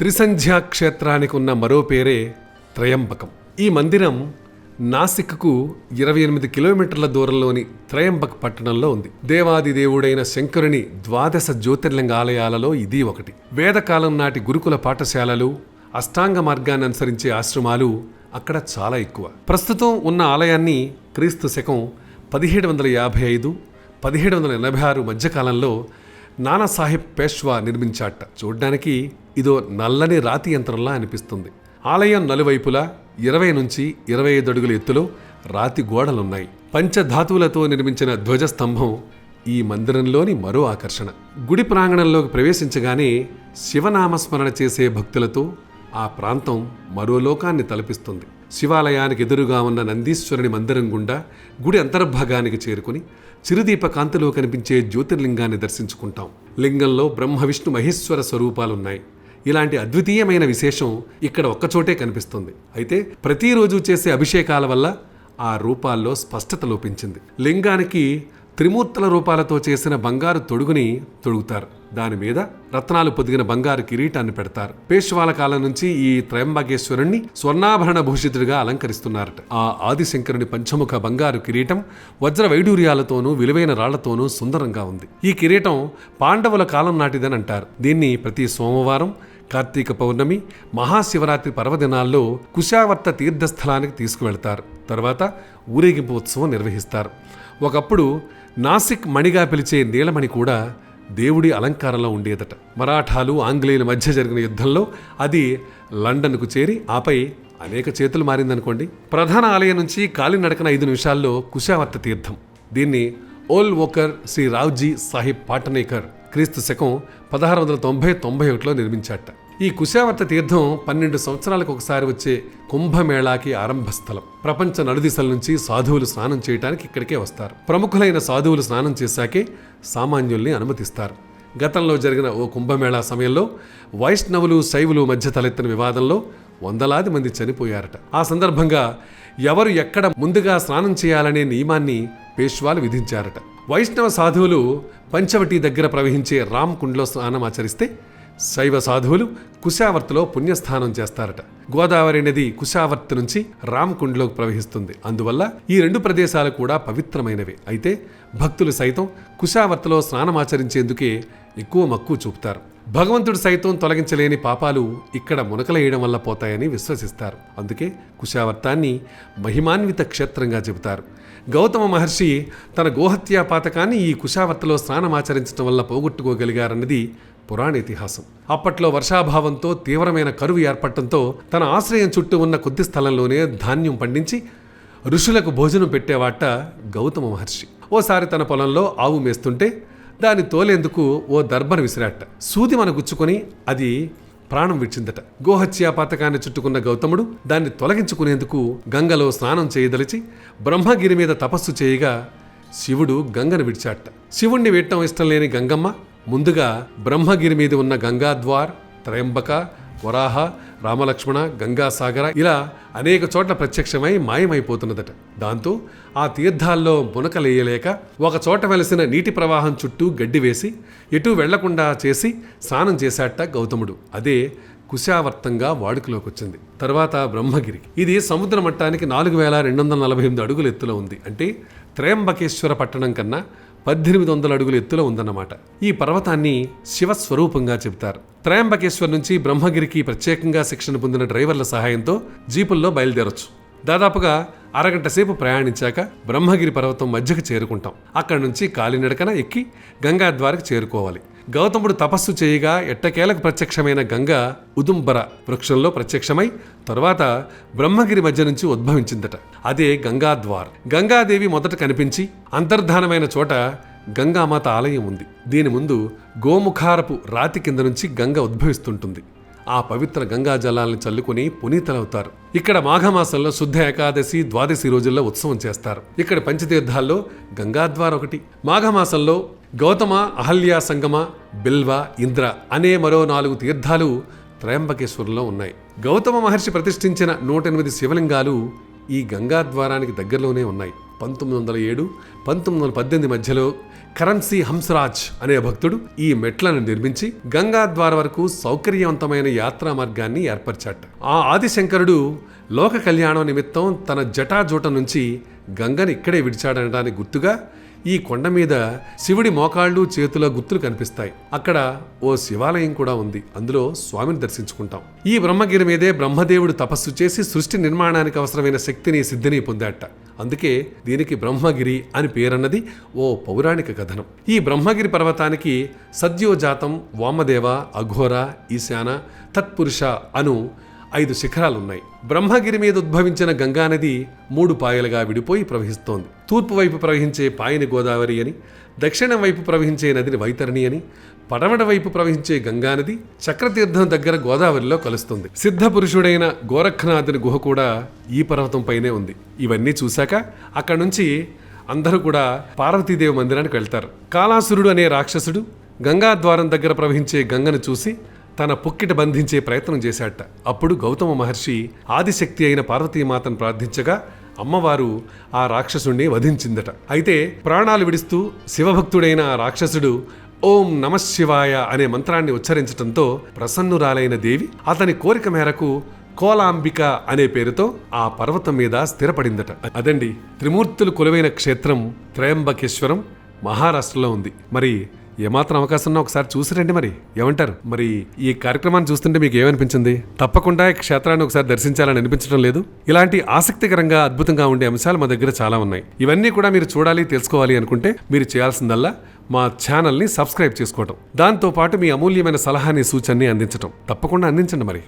త్రిసంధ్యా క్షేత్రానికి ఉన్న మరో పేరే త్రయంబకం. ఈ మందిరం నాసిక్కు ఇరవై ఎనిమిది కిలోమీటర్ల దూరంలోని త్రయంబక్ పట్టణంలో ఉంది. దేవాది దేవుడైన శంకరుని ద్వాదశ జ్యోతిర్లింగ ఆలయాలలో ఇది ఒకటి. వేదకాలం నాటి గురుకుల పాఠశాలలు అష్టాంగ మార్గాన్ని అనుసరించే ఆశ్రమాలు అక్కడ చాలా ఎక్కువ. ప్రస్తుతం ఉన్న ఆలయాన్ని క్రీస్తు శకం పదిహేడు వందల యాభై ఐదు పదిహేడు వందల ఎనభై ఆరు మధ్యకాలంలో నానాసాహెబ్ పేష్వా నిర్మించాట. చూడ్డానికి ఇదో నల్లని రాతి యంత్రంలా అనిపిస్తుంది. ఆలయం నలువైపులా ఇరవై నుంచి ఇరవై ఐదు అడుగుల ఎత్తులో రాతి గోడలున్నాయి. పంచధాతువులతో నిర్మించిన ధ్వజస్తంభం ఈ మందిరంలోని మరో ఆకర్షణ. గుడి ప్రాంగణంలోకి ప్రవేశించగానే శివనామస్మరణ చేసే భక్తులతో ఆ ప్రాంతం మరో లోకాన్ని తలపిస్తుంది. శివాలయానికి ఎదురుగా ఉన్న నందీశ్వరుని మందిరం గుండా గుడి అంతర్భాగానికి చేరుకుని చిరుదీప కాంతిలో కనిపించే జ్యోతిర్లింగాన్ని దర్శించుకుంటాం. లింగంలో బ్రహ్మ విష్ణు మహేశ్వర స్వరూపాలున్నాయి. ఇలాంటి అద్వితీయమైన విశేషం ఇక్కడ ఒక్కచోటే కనిపిస్తుంది. అయితే ప్రతిరోజు చేసే అభిషేకాల వల్ల ఆ రూపాల్లో స్పష్టత లోపించింది. లింగానికి త్రిమూర్తుల రూపాలతో చేసిన బంగారు తొడుగుని తొడుగుతారు. దాని మీద రత్నాలు పొదిగిన బంగారు కిరీటాన్ని పెడతారు. పేష్వాల కాలం నుంచి ఈ త్రయంబకేశ్వరుణ్ణి స్వర్ణాభరణ భూషితుడిగా అలంకరిస్తున్నారట. ఆ ఆదిశంకరుని పంచముఖ బంగారు కిరీటం వజ్ర వైడూర్యాలతోనూ విలువైన రాళ్ళతోనూ సుందరంగా ఉంది. ఈ కిరీటం పాండవుల కాలం నాటిదని అంటారు. దీన్ని ప్రతి సోమవారం కార్తీక పౌర్ణమి మహాశివరాత్రి పర్వదినాల్లో కుశావర్త తీర్థస్థలానికి తీసుకువెళ్తారు. తర్వాత ఊరేగింపు ఉత్సవం నిర్వహిస్తారు. ఒకప్పుడు నాసిక్ మణిగా పిలిచే నీలమణి కూడా దేవుడి అలంకారంలో ఉండేదట. మరాఠాలు ఆంగ్లేయుల మధ్య జరిగిన యుద్ధంలో అది లండన్కు చేరి ఆపై అనేక చేతులు మారిందనుకోండి. ప్రధాన ఆలయం నుంచి కాలినడకన ఐదు నిమిషాల్లో కుశావర్త తీర్థం. దీన్ని ఓల్ ఓకర్ శ్రీ రావ్జీ సాహిబ్ పాటనేకర్ క్రీస్తు శకం పదహారు వందల తొంభై తొంభై ఒకటిలో నిర్మించాట. ఈ కుశావర్త తీర్థం పన్నెండు సంవత్సరాలకు ఒకసారి వచ్చే కుంభమేళాకి ఆరంభ స్థలం ప్రపంచ నలుదిశల నుంచి సాధువులు స్నానం చేయడానికి ఇక్కడికే వస్తారు. ప్రముఖులైన సాధువులు స్నానం చేశాకే సామాన్యుల్ని అనుమతిస్తారు. గతంలో జరిగిన ఓ కుంభమేళా సమయంలో వైష్ణవులు శైవులు మధ్య తలెత్తిన వివాదంలో వందలాది మంది చనిపోయారట. ఆ సందర్భంగా ఎవరు ఎక్కడ ముందుగా స్నానం చేయాలనే నియమాన్ని పేష్వాలు విధించారట. వైష్ణవ సాధువులు పంచవటి దగ్గర ప్రవహించే రామ్ కుండ్లో స్నానం ఆచరిస్తే శైవ సాధువులు కుశావర్తిలో పుణ్యస్థానం చేస్తారట. గోదావరి నది కుశావర్తి నుంచి రామకుండ్లోకి ప్రవహిస్తుంది. అందువల్ల ఈ రెండు ప్రదేశాలు కూడా పవిత్రమైనవి. అయితే భక్తులు సైతం కుశావర్తిలో స్నానమాచరించేందుకే ఎక్కువ మక్కువ చూపుతారు. భగవంతుడు సైతం తొలగించలేని పాపాలు ఇక్కడ మునకలేయడం వల్ల పోతాయని విశ్వసిస్తారు. అందుకే కుశావర్తాన్ని మహిమాన్విత క్షేత్రంగా చెబుతారు. గౌతమ మహర్షి తన గోహత్యా పాతకాన్ని ఈ కుశావర్తలో స్నానమాచరించడం వల్ల పోగొట్టుకోగలిగారన్నది పురాణ ఇతిహాసం. అప్పట్లో వర్షాభావంతో తీవ్రమైన కరువు ఏర్పడటంతో తన ఆశ్రయం చుట్టూ ఉన్న కొద్ది స్థలంలోనే ధాన్యం పండించి ఋషులకు భోజనం పెట్టేవాట గౌతమ మహర్షి. ఓసారి తన పొలంలో ఆవు మేస్తుంటే దాన్ని తోలేందుకు ఓ దర్భను విసిరాట. సూది మన గుచ్చుకొని అది ప్రాణం విడిచిందట. గోహత్యా పథకాన్ని చుట్టుకున్న గౌతముడు దాన్ని తొలగించుకునేందుకు గంగలో స్నానం చేయదలిచి బ్రహ్మగిరి మీద తపస్సు చేయగా శివుడు గంగను విడిచాట. శివుణ్ణి వేయటం ఇష్టం లేని గంగమ్మ ముందుగా బ్రహ్మగిరి మీద ఉన్న గంగాద్వార్ త్రయంబక వరాహ రామలక్ష్మణ గంగాసాగర ఇలా అనేక చోట్ల ప్రత్యక్షమై మాయమైపోతున్నదట. దాంతో ఆ తీర్థాల్లో మునకలేయలేక ఒక చోట వెలసిన నీటి ప్రవాహం చుట్టూ గడ్డి వేసి ఎటూ వెళ్ళకుండా చేసి స్నానం చేశాట గౌతముడు. అదే కుశావర్తంగా వాడుకలోకి వచ్చింది తర్వాత బ్రహ్మగిరి. ఇది సముద్ర మట్టానికి నాలుగు వేల రెండు వందల నలభై ఎనిమిది అడుగుల ఎత్తులో ఉంది. అంటే త్రయంబకేశ్వర పట్టణం కన్నా పద్దెనిమిది వందల అడుగుల ఎత్తులో ఉందన్నమాట. ఈ పర్వతాన్ని శివస్వరూపంగా చెబుతారు. త్రయంబకేశ్వర్ నుంచి బ్రహ్మగిరికి ప్రత్యేకంగా శిక్షణ పొందిన డ్రైవర్ల సహాయంతో జీపుల్లో బయలుదేరొచ్చు. దాదాపుగా అరగంట సేపు ప్రయాణించాక బ్రహ్మగిరి పర్వతం మధ్యకు చేరుకుంటాం. అక్కడి నుంచి కాలినడకన ఎక్కి గంగాద్వారికి చేరుకోవాలి. గౌతముడు తపస్సు చేయగా ఎట్టకేలకు ప్రత్యక్షమైన గంగ ఉదుంబర వృక్షంలో ప్రత్యక్షమై తరువాత బ్రహ్మగిరి మధ్య నుంచి ఉద్భవించిందట. అదే గంగాద్వార్ గంగాదేవి మొదట కనిపించి అంతర్ధానమైన చోట గంగామాత ఆలయం ఉంది. దీని ముందు గోముఖారపు రాతి కింద నుంచి గంగ ఉద్భవిస్తుంటుంది. ఆ పవిత్ర గంగా జలాల్ని చల్లుకుని పునీతలవుతారు. ఇక్కడ మాఘమాసంలో శుద్ధ ఏకాదశి ద్వాదశి రోజుల్లో ఉత్సవం చేస్తారు. ఇక్కడ పంచతీర్థాల్లో గంగాద్వార్ ఒకటి. మాఘమాసంలో గౌతమ అహల్య సంగమ బిల్వ ఇంద్ర అనే మరో నాలుగు తీర్థాలు త్రయంబకేశ్వరంలో ఉన్నాయి. గౌతమ మహర్షి ప్రతిష్ఠించిన నూట ఎనిమిది శివలింగాలు ఈ గంగా ద్వారానికి దగ్గరలోనే ఉన్నాయి. పంతొమ్మిది వందల ఏడు పంతొమ్మిది వందల పద్దెనిమిది మధ్యలో కరంసి హంసరాజ్ అనే భక్తుడు ఈ మెట్లను నిర్మించి గంగా ద్వార వరకు సౌకర్యవంతమైన యాత్రా మార్గాన్ని ఏర్పరిచాట ఆ ఆదిశంకరుడు లోక కళ్యాణం నిమిత్తం తన జటాజూట నుంచి గంగని ఇక్కడే విడిచాడనడానికి గుర్తుగా ఈ కొండ మీద శివుడి మోకాళ్ళు చేతుల గుర్తులు కనిపిస్తాయి. అక్కడ ఓ శివాలయం కూడా ఉంది. అందులో స్వామిని దర్శించుకుంటాం. ఈ బ్రహ్మగిరి మీదే బ్రహ్మదేవుడు తపస్సు చేసి సృష్టి నిర్మాణానికి అవసరమైన శక్తిని సిద్ధిని పొందాట అందుకే దీనికి బ్రహ్మగిరి అని పేరన్నది ఓ పౌరాణిక కథనం. ఈ బ్రహ్మగిరి పర్వతానికి సద్యోజాతం వామదేవ అఘోర ఈశాన తత్పురుష అను ఐదు శిఖరాలున్నాయి. బ్రహ్మగిరి మీద ఉద్భవించిన గంగానది మూడు పాయలుగా విడిపోయి ప్రవహిస్తోంది. తూర్పు వైపు ప్రవహించే పాయని గోదావరి అని దక్షిణం వైపు ప్రవహించే నదిని వైతరణి అని పడమట వైపు ప్రవహించే గంగానది చక్రతీర్థం దగ్గర గోదావరిలో కలుస్తుంది. సిద్ధ పురుషుడైన గోరఖనాథుని గుహ కూడా ఈ పర్వతం పైనే ఉంది. ఇవన్నీ చూశాక అక్కడి నుంచి అందరూ కూడా పార్వతీదేవి మందిరానికి వెళ్తారు. కాలాసురుడు అనే రాక్షసుడు గంగా ద్వారం దగ్గర ప్రవహించే గంగను చూసి తన పుక్కిట బంధించే ప్రయత్నం చేశాట అప్పుడు గౌతమ మహర్షి ఆదిశక్తి అయిన పార్వతీమాతను ప్రార్థించగా అమ్మవారు ఆ రాక్షసుణ్ణి వధించిందట. అయితే ప్రాణాలు విడుస్తూ శివభక్తుడైన ఆ రాక్షసుడు ఓం నమశివాయ అనే మంత్రాన్ని ఉచ్చరించడంతో ప్రసన్నురాలైన దేవి అతని కోరిక మేరకు కోలాంబిక అనే పేరుతో ఆ పర్వతం మీద స్థిరపడిందట. అదండి త్రిమూర్తులు కొలువైన క్షేత్రం త్రయంబకేశ్వరం మహారాష్ట్రలో ఉంది. మరి ఏమాత్రం అవకాశం ఉన్నా ఒకసారి చూసిరండి మరి. ఏమంటారు? మరి ఈ కార్యక్రమాన్ని చూస్తుంటే మీకు ఏమనిపించింది? తప్పకుండా ఈ క్షేత్రాన్ని ఒకసారి దర్శించాలని అనిపించడం లేదు. ఇలాంటి ఆసక్తికరంగా అద్భుతంగా ఉండే అంశాలు మా దగ్గర చాలా ఉన్నాయి. ఇవన్నీ కూడా మీరు చూడాలి తెలుసుకోవాలి అనుకుంటే మీరు చేయాల్సిందల్లా మా ఛానల్ని సబ్స్క్రైబ్ చేసుకోవటం. దాంతోపాటు మీ అమూల్యమైన సలహాని సూచనని అందించటం. తప్పకుండా అందించండి మరి.